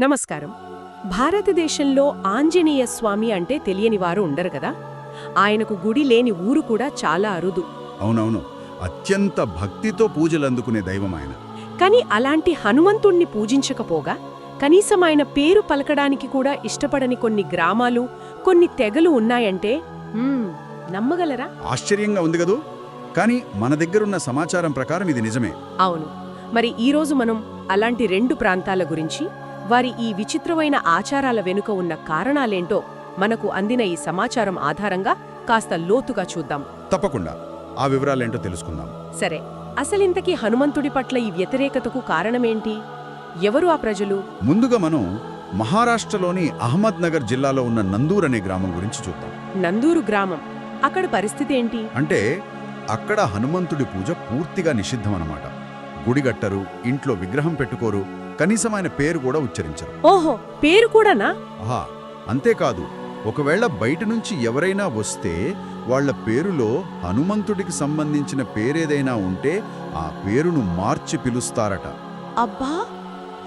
నమస్కారం. భారతదేశంలో ఆంజనేయ స్వామి అంటే తెలియని వారు ఉండరు కదా? ఆయనకు గుడి లేని ఊరు కూడా చాలా అరుదు. అవునవును. అత్యంత భక్తితో పూజలు అందుకునే దైవం ఆయన. కాని అలాంటి హనుమంతుణ్ణి పూజించకపోగా కనీసం ఆయన పేరు పలకడానికి కూడా ఇష్టపడని కొన్ని గ్రామాలు కొన్ని తెగలు ఉన్నాయంటే మ్మ్, నమ్మగలరా? ఆశ్చర్యంగా ఉంది కదూ? కానీ మన దగ్గరున్న సమాచారం ప్రకారం ఇది నిజమే. అవును. మరి ఈరోజు మనం అలాంటి రెండు ప్రాంతాల గురించి వారి ఈ విచిత్రమైన ఆచారాల వెనుక ఉన్న కారణాలేంటో మనకు అందిన ఈ సమాచారం ఆధారంగా కాస్త లోతుగా చూద్దాం. తప్పకుండా. ఆ వివరాలేంటో తెలుసుకుందాం. సరే. అసలింతకీ హనుమంతుడి పట్ల ఈ వ్యతిరేకతకు కారణమేంటి? ఎవరు ఆ ప్రజలు? ముందుగా మనం మహారాష్ట్రలోని అహ్మద్ నగర్ జిల్లాలో ఉన్న నందూర్ అనే గ్రామం గురించి చూద్దాం. నందూరు గ్రామం. అక్కడ పరిస్థితి ఏంటి? అంటే అక్కడ హనుమంతుడి పూజ పూర్తిగా నిషిద్ధమన్నమాట గుడిగట్టరు ఇంట్లో విగ్రహం పెట్టుకోరు కనీసం ఆయన పేరు కూడా ఉచ్చరించరు. ఓహో పేరు కూడానా? ఆహా అంతేకాదు ఒకవేళ బయట నుంచి ఎవరైనా వస్తే వాళ్ళ పేరులో హనుమంతుడికి సంబంధించిన పేరేదైనా ఉంటే ఆ పేరును మార్చి పిలుస్తారట. అబ్బా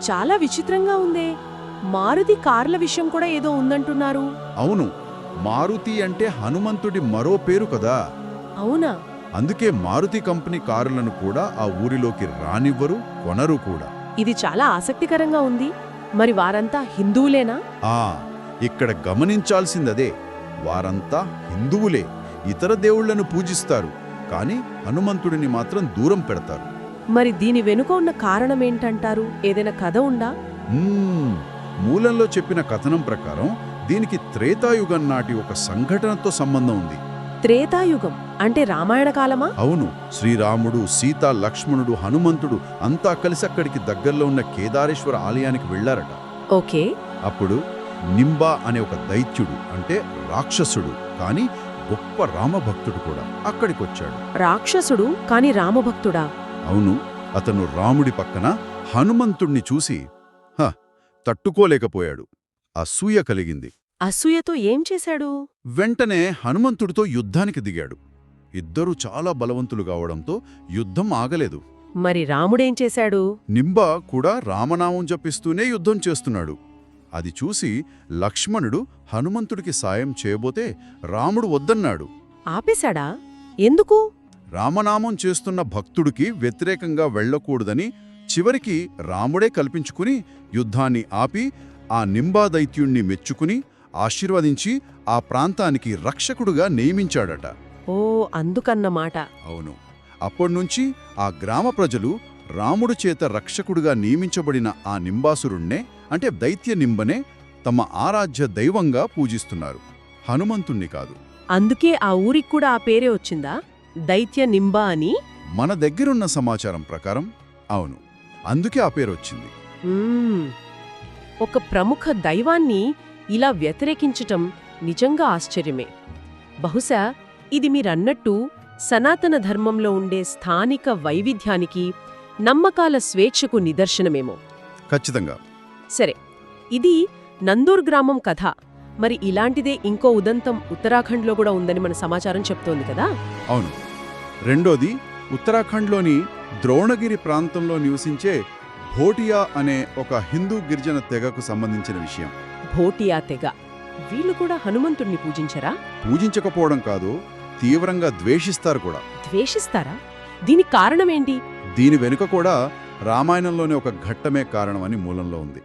చాలా విచిత్రంగా ఉందే. మారుతి కార్ల విషయం కూడా ఏదో ఉందంటున్నారు. అవును మారుతి అంటే హనుమంతుడి మరో పేరు కదా. అవునా? అందుకే మారుతి కంపెనీ కారులను కూడా ఆ ఊరిలోకి రానివ్వరు కొనరు కూడా. ఇది చాలా ఆసక్తికరంగా ఉంది. మరి వారంతా హిందువులేనా? ఆ ఇక్కడ గమనించాల్సిందదే. వారంతా హిందువులే. ఇతర దేవుళ్ళను పూజిస్తారు. కాని హనుమంతుడిని మాత్రం దూరం పెడతారు. మరి దీని వెనుక ఉన్న కారణమేంటంటారు? ఏదైనా కథ ఉందా. మూలంలో చెప్పిన కథనం ప్రకారం దీనికి త్రేతాయుగం నాటి ఒక సంఘటనతో సంబంధం ఉంది. త్రేతాయుగం అంటే రామాయణ కాలమా? అవును శ్రీరాముడు సీత లక్ష్మణుడు హనుమంతుడు అంతా కలిసి అక్కడికి దగ్గరలో ఉన్న కేదారేశ్వర ఆలయానికి వెళ్ళారట ఓకే. అప్పుడు నింబా అనే ఒక దైత్యుడు అంటే రాక్షసుడు కాని గొప్ప రామభక్తుడు కూడా అక్కడికొచ్చాడు. రాక్షసుడు కాని రామభక్తుడా? అవును అతను రాముడి పక్కన హనుమంతుణ్ణి చూసి హ తట్టుకోలేకపోయాడు. అసూయ కలిగింది. అసూయతో ఏం చేశాడు? వెంటనే హనుమంతుడితో యుద్ధానికి దిగాడు. ఇద్దరూ చాలా బలవంతులు కావడంతో యుద్ధం ఆగలేదు. మరి రాముడేం చేశాడు? నింబ కూడా రామనామం జపిస్తూనే యుద్ధం చేస్తున్నాడు. అది చూసి లక్ష్మణుడు హనుమంతుడికి సాయం చేయబోతే రాముడు వద్దన్నాడు. ఆపేశాడా? ఎందుకు? రామనామం చేస్తున్న భక్తుడికి వ్యతిరేకంగా వెళ్ళకూడదని చివరికి రాముడే కల్పించుకుని యుద్ధాన్ని ఆపి ఆ నింబా దైత్యుణ్ణి మెచ్చుకుని ఆశీర్వదించి ఆ ప్రాంతానికి రక్షకుడుగా నియమించాడట. ఓ అందుకన్నమాట. అవును. అప్పటినుంచి ఆ గ్రామ ప్రజలు రాముడు చేత రక్షకుడుగా నియమించబడిన ఆ నింబాసురుణ్ణే అంటే దైత్య నింబనే తమ ఆరాధ్య దైవంగా పూజిస్తున్నారు. హనుమంతుణ్ణి కాదు. అందుకే ఆ ఊరికి కూడా ఆ పేరే వచ్చిందా? దైత్య నింబా అని? మన దగ్గరున్న సమాచారం ప్రకారం అవును. అందుకే ఆ పేరు వచ్చింది. ఒక ప్రముఖ దైవాన్ని ఇలా వ్యతిరేకించటం నిజంగా ఆశ్చర్యమే. బహుశా ఇది మీరన్నట్టు సనాతన ధర్మంలో ఉండే స్థానిక వైవిధ్యానికి నమ్మకాల స్వేచ్ఛకు నిదర్శనమేమో. ఖచ్చితంగా. సరే ఇది నందూర్ గ్రామం కథ. మరి ఇలాంటిదే ఇంకో ఉదంతం ఉత్తరాఖండ్లో కూడా ఉందని మన సమాచారం చెప్తోంది కదా? అవును. రెండోది ఉత్తరాఖండ్లోని ద్రోణగిరి ప్రాంతంలో నివసించే భోటియా అనే ఒక హిందూ గిరిజన తెగకు సంబంధించిన విషయం. భోటియా తెగ వీళ్ళు కూడా హనుమంతుణ్ణి పూజించరా? పూజించకపోవడం కాదు తీవ్రంగా ద్వేషిస్తారు కూడా. ద్వేషిస్తారా? దీనికి కారణమేంటి? దీని వెనుక కూడా రామాయణంలోని ఒక ఘట్టమే కారణమని మూలంలో ఉంది.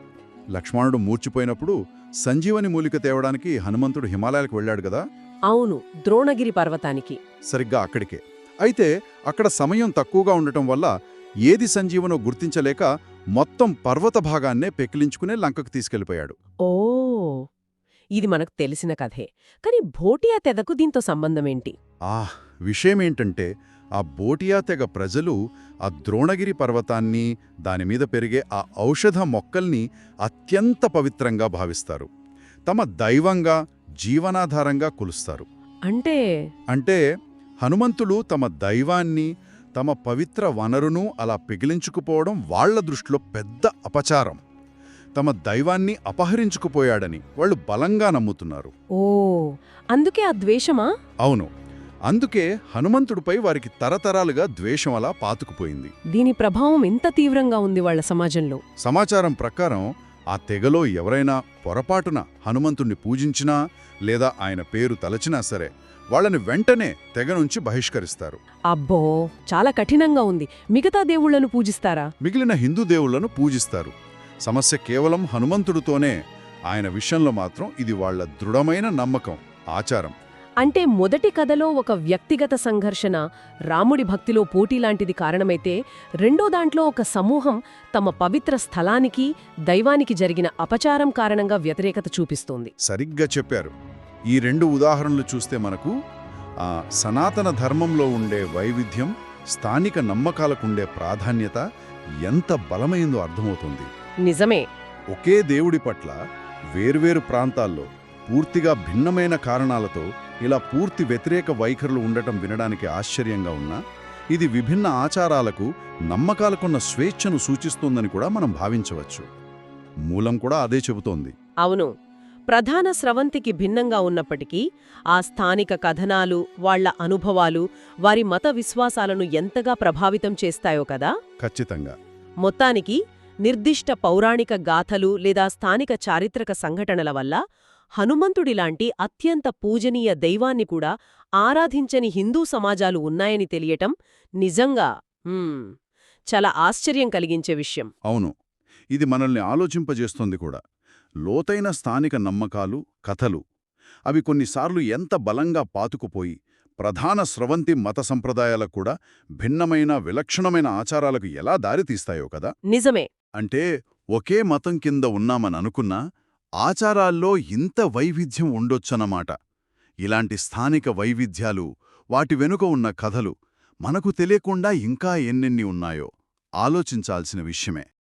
లక్ష్మణుడు మూర్చిపోయినప్పుడు సంజీవని మూలిక తేవడానికి హనుమంతుడు హిమాలయాలకు వెళ్ళాడు కదా? అవును ద్రోణగిరి పర్వతానికి. సరిగ్గా అక్కడికే. అయితే అక్కడ సమయం తక్కువగా ఉండటం వల్ల ఏది సంజీవనో గుర్తించలేక మొత్తం పర్వత భాగాన్నే పెకిలించుకునే లంకకు తీసుకెళ్ళిపోయాడు ఓ ఇది మనకు తెలిసిన కథే. కాని భోటియా తెగకు దీంతో సంబంధమేంటి? ఆ విషయమేంటంటే ఆ బోటియా తెగ ప్రజలు ఆ ద్రోణగిరి పర్వతాన్ని దానిమీద పెరిగే ఆ ఔషధ మొక్కల్ని అత్యంత పవిత్రంగా భావిస్తారు. తమ దైవంగా జీవనాధారంగా కొలుస్తారు. అంటే? అంటే హనుమంతులు తమ దైవాన్ని తమ పవిత్ర వనరును అలా పిగిలించుకుపోవడం వాళ్ళ దృష్టిలో పెద్ద అపచారం. తమ దైవాన్ని అపహరించుకుపోయాడని వాళ్ళు బలంగా నమ్ముతున్నారు. ఓ అందుకే ఆ ద్వేషమా? అవును. అందుకే హనుమంతుడిపై వారికి తరతరాలుగా ద్వేషం అలా పాతుకుపోయింది. దీని ప్రభావం ఎంత తీవ్రంగా ఉంది వాళ్ళ సమాజంలో. సమాచారం ప్రకారం ఆ తెగలో ఎవరైనా పొరపాటున హనుమంతుణ్ణి పూజించినా లేదా ఆయన పేరు తలచినా సరే వాళ్ళని వెంటనే తెగ నుంచి బహిష్కరిస్తారు. అబ్బో చాలా కఠినంగా ఉంది. మిగతా దేవుళ్ళను పూజిస్తారా? మిగిలిన హిందూ దేవుళ్ళను పూజిస్తారు. సమస్య కేవలం హనుమంతుడితోనే. ఆయన విషయంలో మాత్రం ఇది వాళ్ళ దృఢమైన నమ్మకం ఆచారం. అంటే మొదటి కథలో ఒక వ్యక్తిగత సంఘర్షణ రాముడి భక్తిలో పోటీలాంటిది కారణమైతే రెండో దాంట్లో ఒక సమూహం తమ పవిత్ర స్థలానికి దైవానికి జరిగిన అపచారం కారణంగా వ్యతిరేకత చూపిస్తోంది. సరిగ్గా చెప్పారు. ఈ రెండు ఉదాహరణలు చూస్తే మనకు ఆ సనాతన ధర్మంలో ఉండే వైవిధ్యం స్థానిక నమ్మకాలకుండే ప్రాధాన్యత ఎంత బలమైందో అర్థమవుతుంది. నిజమే. ఒకే దేవుడి పట్ల వేర్వేరు ప్రాంతాల్లో పూర్తిగా భిన్నమైన కారణాలతో ఇలా పూర్తి వ్యతిరేక వైఖరులు ఉండటం వినడానికి ఆశ్చర్యంగా ఉన్నా ఇది విభిన్న ఆచారాలకు నమ్మకాలకున్న స్వేచ్ఛను సూచిస్తోందని కూడా మనం భావించవచ్చు. మూలం కూడా అదే చెబుతోంది. అవును. ప్రధాన స్రవంతికి భిన్నంగా ఉన్నప్పటికీ ఆ స్థానిక కథనాలు వాళ్ళ అనుభవాలు వారి మత విశ్వాసాలను ఎంతగా ప్రభావితం చేస్తాయో కదా? ఖచ్చితంగా. మొత్తానికి నిర్దిష్ట పౌరాణిక గాథలు లేదా స్థానిక చారిత్రక సంఘటనల వల్ల హనుమంతుడిలాంటి అత్యంత పూజనీయ దైవాన్ని కూడా ఆరాధించని హిందూ సమాజాలు ఉన్నాయని తెలియటం నిజంగా చాలా ఆశ్చర్యం కలిగించే విషయం. అవును. ఇది మనల్ని ఆలోచింపజేస్తోంది కూడా. లోతైన స్థానిక నమ్మకాలు కథలు అవి కొన్నిసార్లు ఎంత బలంగా పాతుకుపోయి ప్రధాన స్రవంతి మత సంప్రదాయాలకు కూడా భిన్నమైన విలక్షణమైన ఆచారాలకు ఎలా దారితీస్తాయో కదా? నిజమే. అంటే ఒకే మతం కింద ఉన్నామని అనుకున్నా ఆచారాల్లో ఇంత వైవిధ్యం ఉండొచ్చన్నమాట. ఇలాంటి స్థానిక వైవిధ్యాలు వాటి వెనుక ఉన్న కథలు మనకు తెలియకుండా ఇంకా ఎన్నెన్ని ఉన్నాయో ఆలోచించాల్సిన విషయమే.